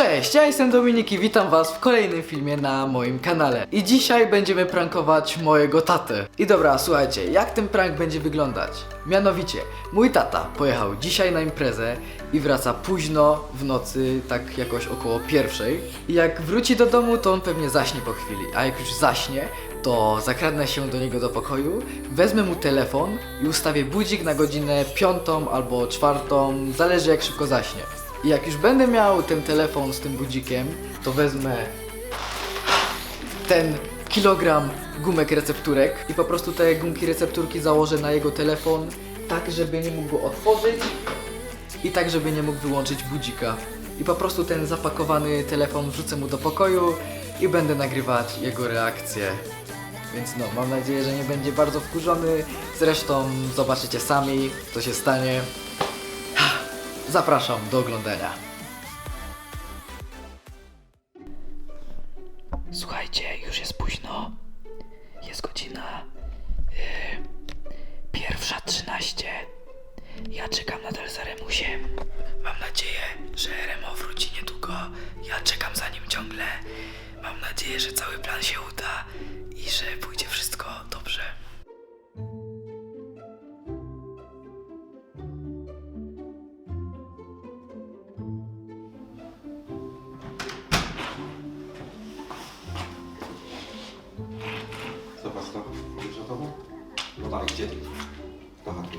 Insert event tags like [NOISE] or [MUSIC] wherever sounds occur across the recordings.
Cześć, ja jestem Dominik i witam was w kolejnym filmie na moim kanale. I dzisiaj będziemy prankować mojego tatę. I dobra, słuchajcie, jak ten prank będzie wyglądać? Mianowicie, mój tata pojechał dzisiaj na imprezę i wraca późno w nocy, tak jakoś około pierwszej. I jak wróci do domu, to on pewnie zaśnie po chwili, a jak już zaśnie, to zakradnę się do niego do pokoju, wezmę mu telefon i ustawię budzik na godzinę piątą albo czwartą, zależy jak szybko zaśnie. I jak już będę miał ten telefon z tym budzikiem, to wezmę ten kilogram gumek recepturek i po prostu te gumki recepturki założę na jego telefon, tak żeby nie mógł go otworzyć i tak żeby nie mógł wyłączyć budzika. I po prostu ten zapakowany telefon wrzucę mu do pokoju i będę nagrywać jego reakcję. Więc no, mam nadzieję, że nie będzie bardzo wkurzony. Zresztą zobaczycie sami, co się stanie. Zapraszam do oglądania. Słuchajcie, już jest późno. Jest godzina yy, pierwsza trzynaście. Ja czekam nadal za Remusiem. Mam nadzieję, że Remo wróci niedługo. Ja czekam za nim ciągle. Mam nadzieję, że cały plan się uda i że pójdzie gdzie ty? Do chaty.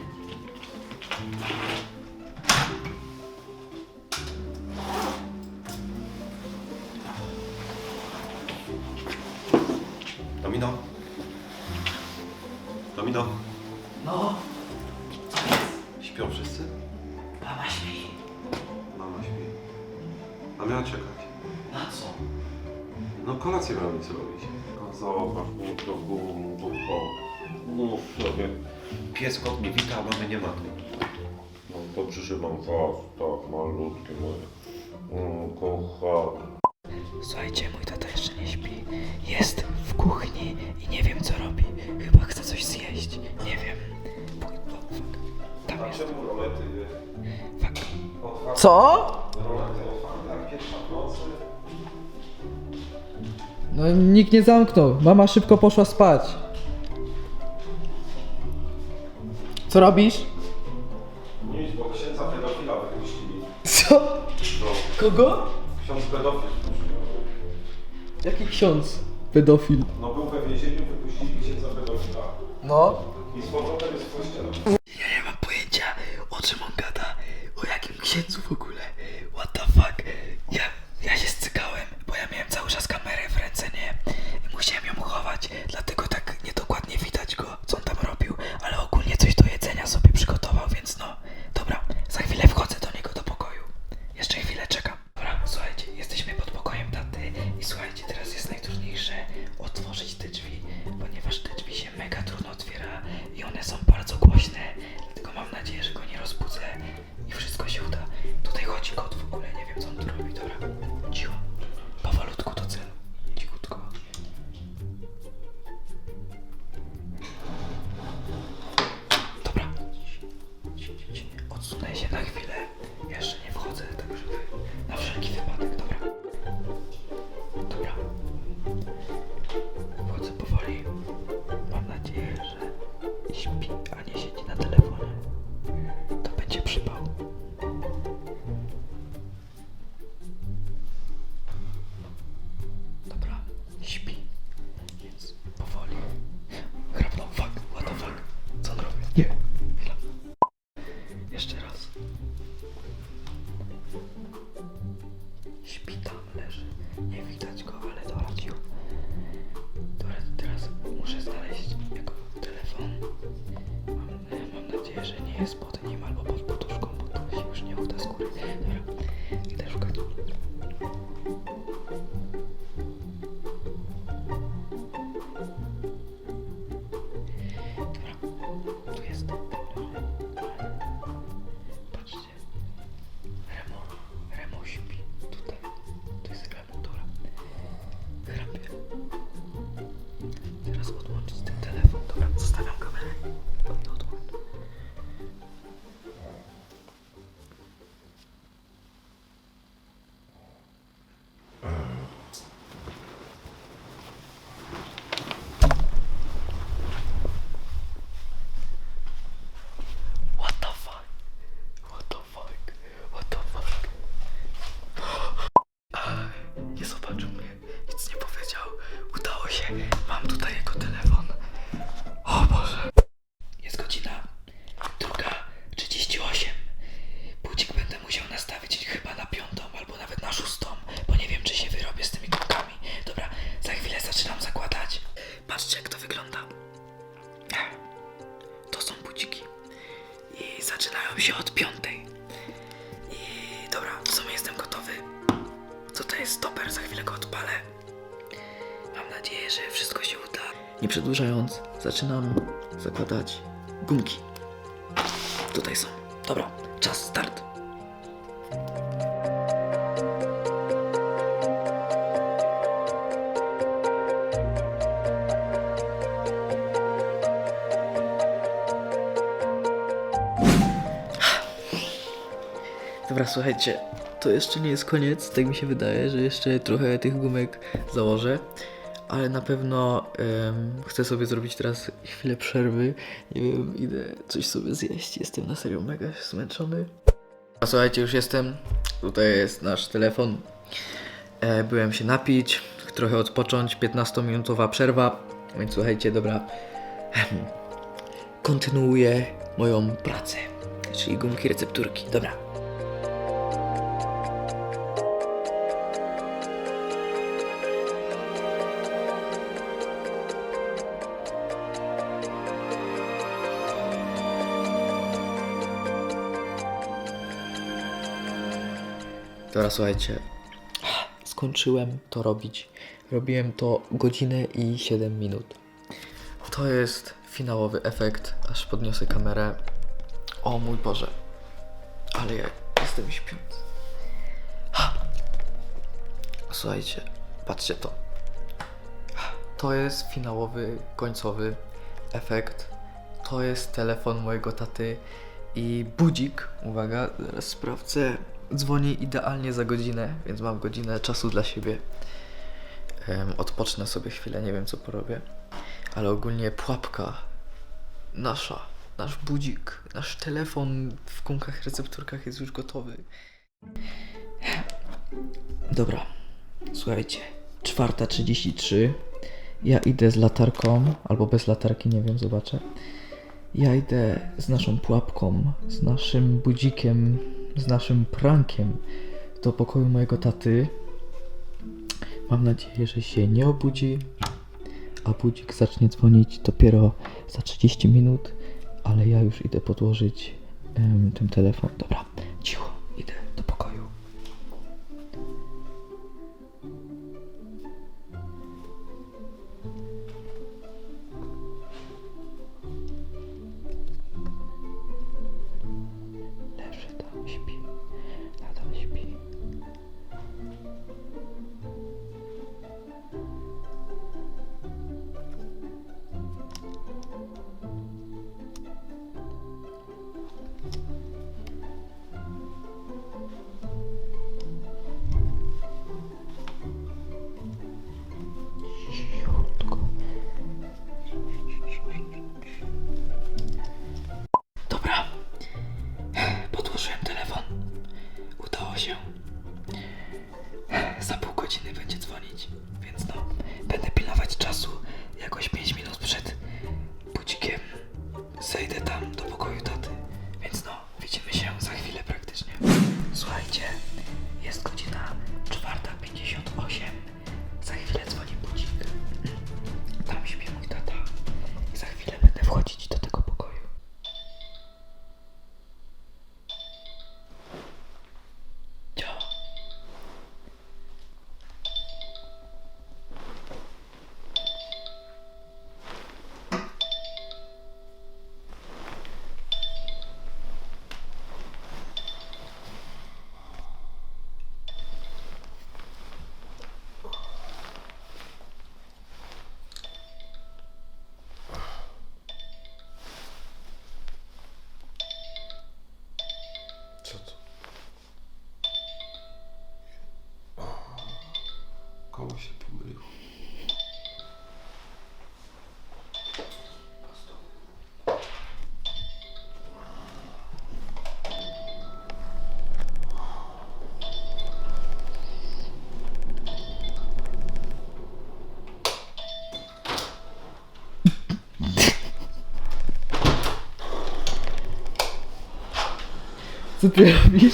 Domino? Domino? No, Śpią wszyscy? mama śpi. Mama śpi. A miała czekać. Na co? No kolację miałem nic robić. No Zobacz, głupio, głupio. Mów sobie. Pies kot mnie wita, a mamy nie ma tu. No dobrze, że mam was, tak malutkie moje. Mm, kochane. Słuchajcie, mój tata jeszcze nie śpi. Jest w kuchni i nie wiem co robi. Chyba chce coś zjeść. Nie wiem. Fuck. Tam jest. Dlaczego rolety Fuck. Co? Rolety a pierwsza w nocy. No nikt nie zamknął. Mama szybko poszła spać. Co robisz? Nic, bo księdza pedofila wypuścili. Co? No, Kogo? ksiądz pedofil. Jaki ksiądz? Pedofil. No był we więzieniu, wypuścili księdza pedofila. No. I z powrotem jest w kościele. Ja nie mam pojęcia o czym on gada. O jakim księdzu w ogóle. Nadzieję, нам tutaj że wszystko się uda. Nie przedłużając, zaczynam zakładać gumki. Tutaj są. Dobra, czas start. Dobra, słuchajcie, to jeszcze nie jest koniec. Tak mi się wydaje, że jeszcze trochę tych gumek założę. Ale na pewno em, chcę sobie zrobić teraz chwilę przerwy. Nie wiem, idę coś sobie zjeść. Jestem na serio mega zmęczony. A słuchajcie, już jestem. Tutaj jest nasz telefon. E, byłem się napić, trochę odpocząć. 15-minutowa przerwa. Więc słuchajcie, dobra. Kontynuuję moją pracę. Czyli gumki recepturki. Dobra. Dobra, słuchajcie. Skończyłem to robić. Robiłem to godzinę i 7 minut. To jest finałowy efekt, aż podniosę kamerę. O mój Boże. Ale ja jestem śpiący. Ha! Słuchajcie, patrzcie to. To jest finałowy, końcowy efekt. To jest telefon mojego taty i budzik. Uwaga, zaraz sprawdzę. Dzwoni idealnie za godzinę, więc mam godzinę czasu dla siebie. Em, odpocznę sobie chwilę, nie wiem co porobię. Ale ogólnie pułapka nasza, nasz budzik, nasz telefon w gumkach recepturkach jest już gotowy. Dobra, słuchajcie, czwarta 33. Ja idę z latarką, albo bez latarki, nie wiem, zobaczę. Ja idę z naszą pułapką, z naszym budzikiem, z naszym prankiem do pokoju mojego taty. Mam nadzieję, że się nie obudzi, a budzik zacznie dzwonić dopiero za 30 minut, ale ja już idę podłożyć em, ten telefon. Dobra, cicho, idę do pokoju. Co ty robisz?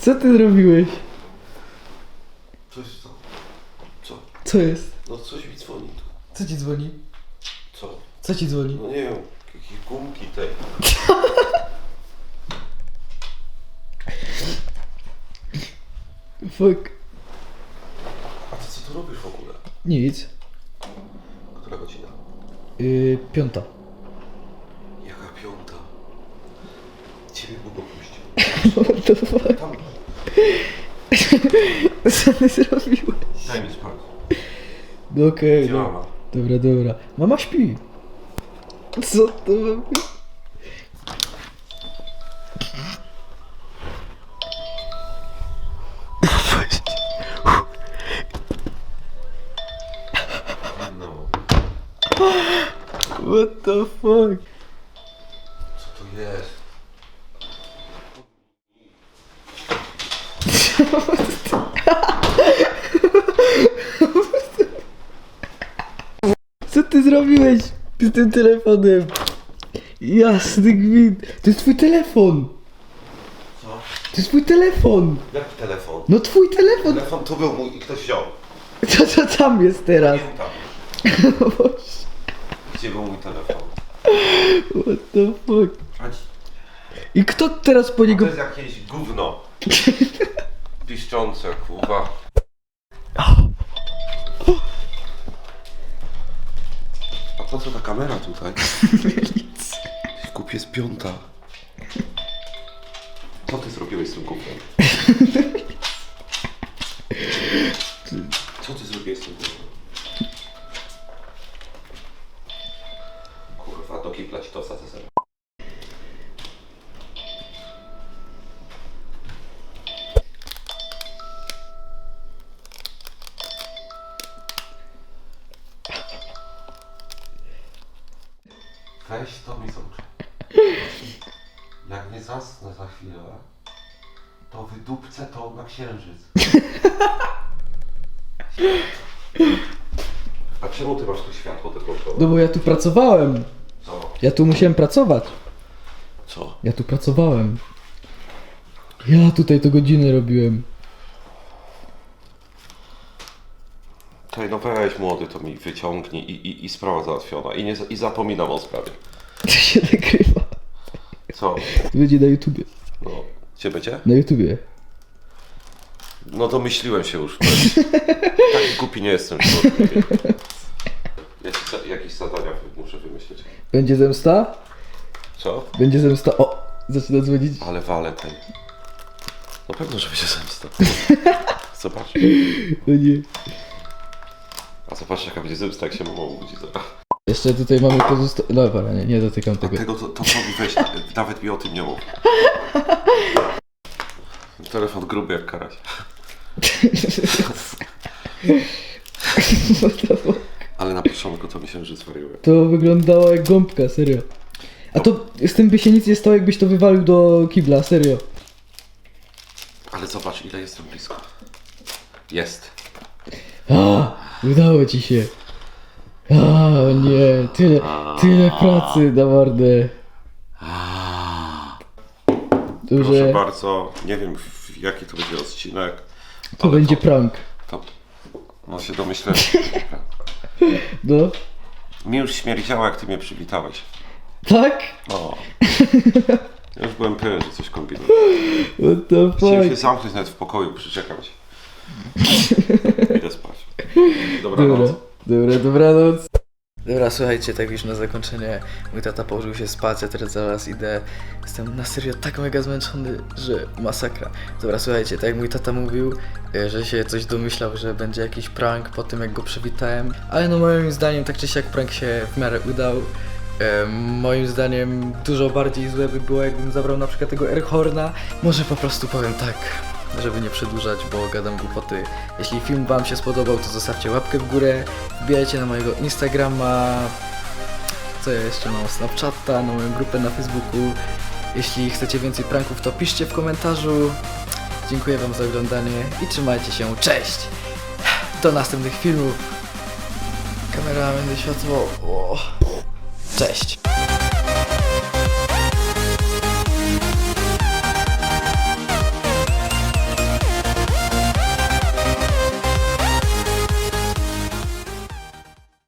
Co ty zrobiłeś? Coś co? Co? Co jest? No coś mi dzwoni tu. Co ci dzwoni? Co? Co ci dzwoni? No nie wiem, jakiś gumki tej. Fuck. A ty co tu robisz w ogóle? Nic. Która godzina? Yy, piąta. Jaka piąta? Ciebie mogą puścić. What the fuck? Tam, Co ty zrobiłeś? daj mi spać. No okej, Gdzie no. mama? Dobra, dobra. Mama śpi. Co to ma być? No, What the fuck? co to jest? Co ty zrobiłeś z tym telefonem? Jasny gwint. To jest twój telefon. Co? To jest twój telefon. Jaki telefon? No twój telefon. Telefon to był mój i ktoś wziął. [LAUGHS] Co, co tam jest teraz? Pamiętam. [LAUGHS] Gdzie był mój telefon? What the fuck? A I kto teraz po To niego... jest jakieś gówno. Piszczące, kurwa. A po co ta kamera tutaj? Kup jest piąta. Co ty zrobiłeś z tym gównem? Co ty zrobiłeś z tym gównem? [LAUGHS] Jak nie zasnę za chwilę, to wydupcę to na księżyc. A czemu ty masz tu światło tylko No bo ja tu pracowałem. Co? Ja tu musiałem pracować. Co? Ja tu pracowałem. Ja tutaj to godziny robiłem. Tutaj no weź młody, to mi wyciągnij i, i, i sprawa załatwiona. I, nie, I zapominam o sprawie. To się nagrywa. Co? Będzie na YouTubie. No, gdzie będzie? Na YouTubie. No domyśliłem się już. [LAUGHS] Taki głupi nie jestem. że- Jakieś, jakieś zadania muszę wymyślić. Będzie zemsta? Co? Będzie zemsta. O! Zaczyna dzwonić. Ale walę ten. No pewno, że będzie zemsta. Zobacz. [LAUGHS] O nie. A zobacz jaka będzie zemsta, jak się mama obudzi. Zobacz. Jeszcze tutaj mamy pozosta... No dobra, nie, nie dotykam tego. tego to, to mi weź, [LAUGHS] nawet mi o tym nie mów. Telefon gruby jak karaś. [LAUGHS] Ale na początku to myślałem, że zwariuję. To wyglądało jak gąbka, serio. A to z tym by się nic nie stało, jakbyś to wywalił do kibla, serio. Ale zobacz ile jestem blisko. Jest. A, udało ci się. O nie, tyle, tyle pracy na mordę. Proszę Duże, bardzo, nie wiem w- jaki to będzie odcinek. to ale będzie prank. to, No się domyślę. [LAUGHS] No, Mi już śmierdziało jak ty mnie przywitałeś. tak? No. Ja już byłem pewien, że coś kombinuję. [LAUGHS] What the Chciałem się fuck? zamknąć nawet w pokoju, przyczekam się. [LAUGHS] Idę spać. Dobra, Dobranoc. Dobra, dobranoc. Dobra, słuchajcie, tak już na zakończenie. Mój tata położył się spać, ja teraz zaraz idę. Jestem na serio tak mega zmęczony, że masakra. Dobra, słuchajcie, tak jak mój tata mówił, e, że się coś domyślał, że będzie jakiś prank po tym, jak go przywitałem. Ale no moim zdaniem, tak czy siak prank się w miarę udał. E, moim zdaniem dużo bardziej złe by było, jakbym zabrał na przykład tego Airhorna. Może po prostu powiem tak, żeby nie przedłużać, bo gadam głupoty. Jeśli film Wam się spodobał, to zostawcie łapkę w górę, wbijajcie na mojego Instagrama, co ja jeszcze mam, Snapchata, na moją grupę na Facebooku. Jeśli chcecie więcej pranków, to piszcie w komentarzu. Dziękuję Wam za oglądanie i trzymajcie się. Cześć! Do następnych filmów. Kamera, będę światło. Cześć!